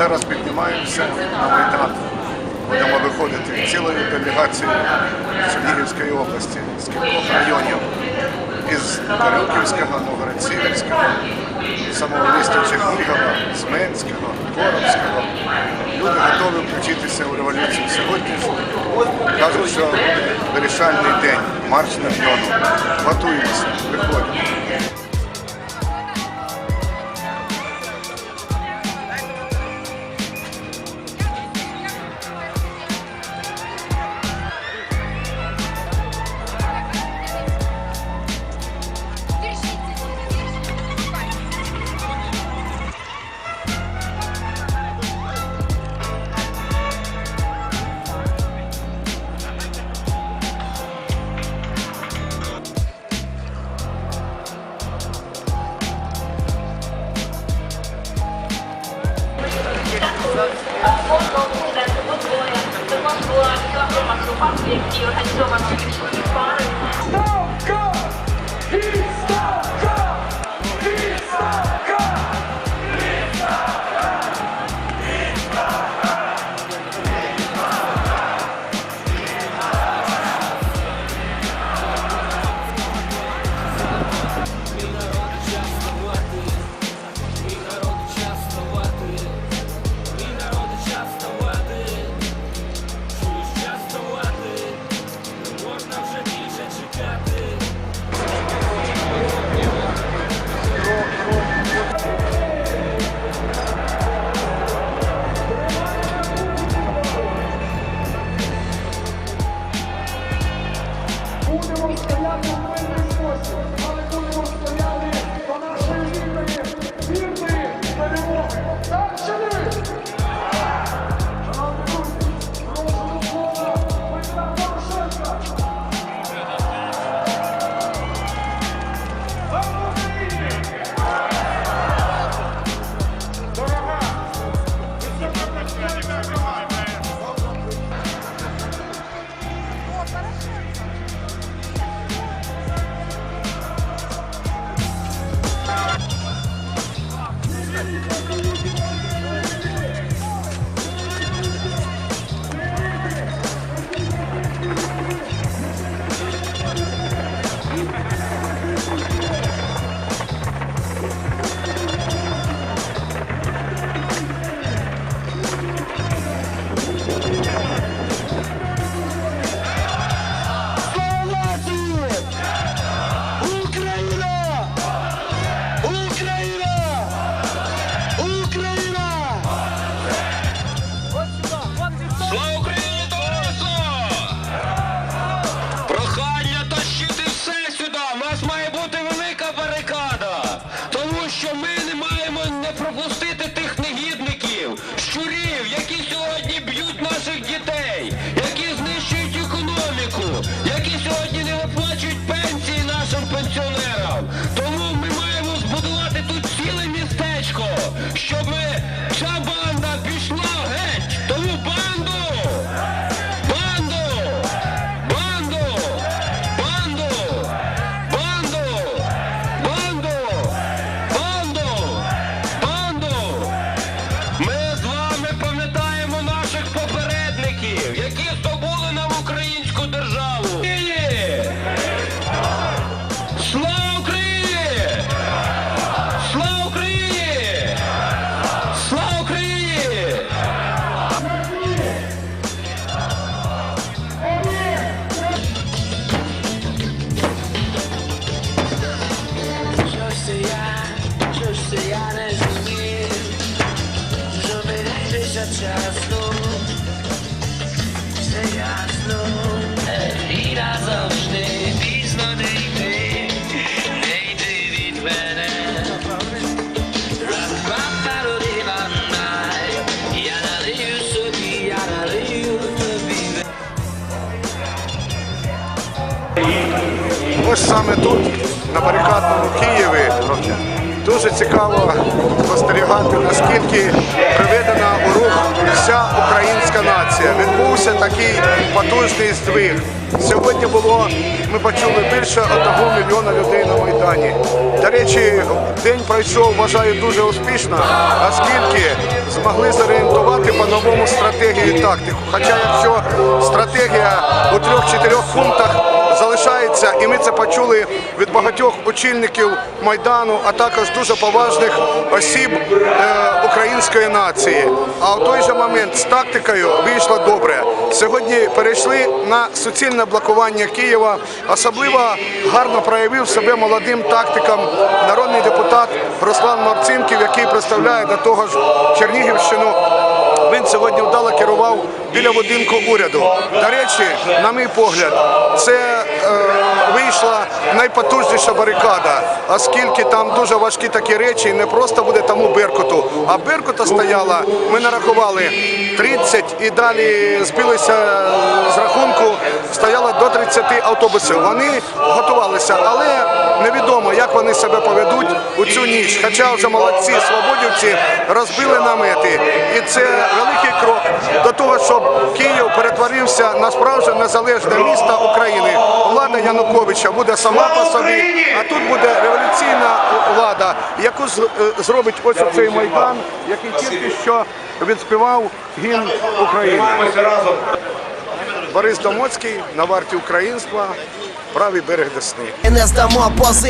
Зараз піднімаємося на Майдан. Будемо виходити цілою делегацією з Чернігівської області, з кількох районів, із Карюківського, Новгород-Сіверського, самого міста Чернігова, Зменського, Коробського. Люди готові включитися у революцію сьогодні. Кажуть, що вирішальний день, марш на. Готуємося, виходимо. Go, go! Будемо стояти в мирний спосіб, зупинитися часно, все ясно, і назавжди пізно не йти, не йти від мене. Ось саме тут, на барикадному Києві, дуже цікаво спостерігати, наскільки приведена у рух вся українська нація. Відбувся такий потужний здвиг. Сьогодні було, ми почули більше одного мільйона людей на Майдані. До речі, день пройшов, вважаю, дуже успішно, оскільки змогли зорієнтувати по-новому стратегію і тактику. Хоча якщо стратегія у трьох-чотирьох пунктах залишається, і ми це почули від багатьох очільників Майдану, а також дуже поважних осіб е, української нації. А в той же момент з тактикою вийшло добре. Сьогодні перейшли на суцільне блокування Києва. Особливо гарно проявив себе молодим тактиком народний депутат Руслан Марцинків, який представляє до того ж Чернігівщину. Він сьогодні вдало керував біля будинку уряду. До речі, на мій погляд, це е, вийшла найпотужніша барикада, оскільки там дуже важкі такі речі, і не просто буде тому Беркуту. А Беркута стояла, ми нарахували 30 і далі збилися 20 автобусів. Вони готувалися, але невідомо, як вони себе поведуть у цю ніч. Хоча вже молодці свободівці розбили намети, і це великий крок до того, щоб Київ перетворився на справжнє незалежне місто України. Влада Януковича буде сама по собі, а тут буде революційна влада, яку е, зробить ось цей майдан, який тільки що відспівав гімн України. Борис Домоцький на варті українства, правий берег Десни. не здамо позицію.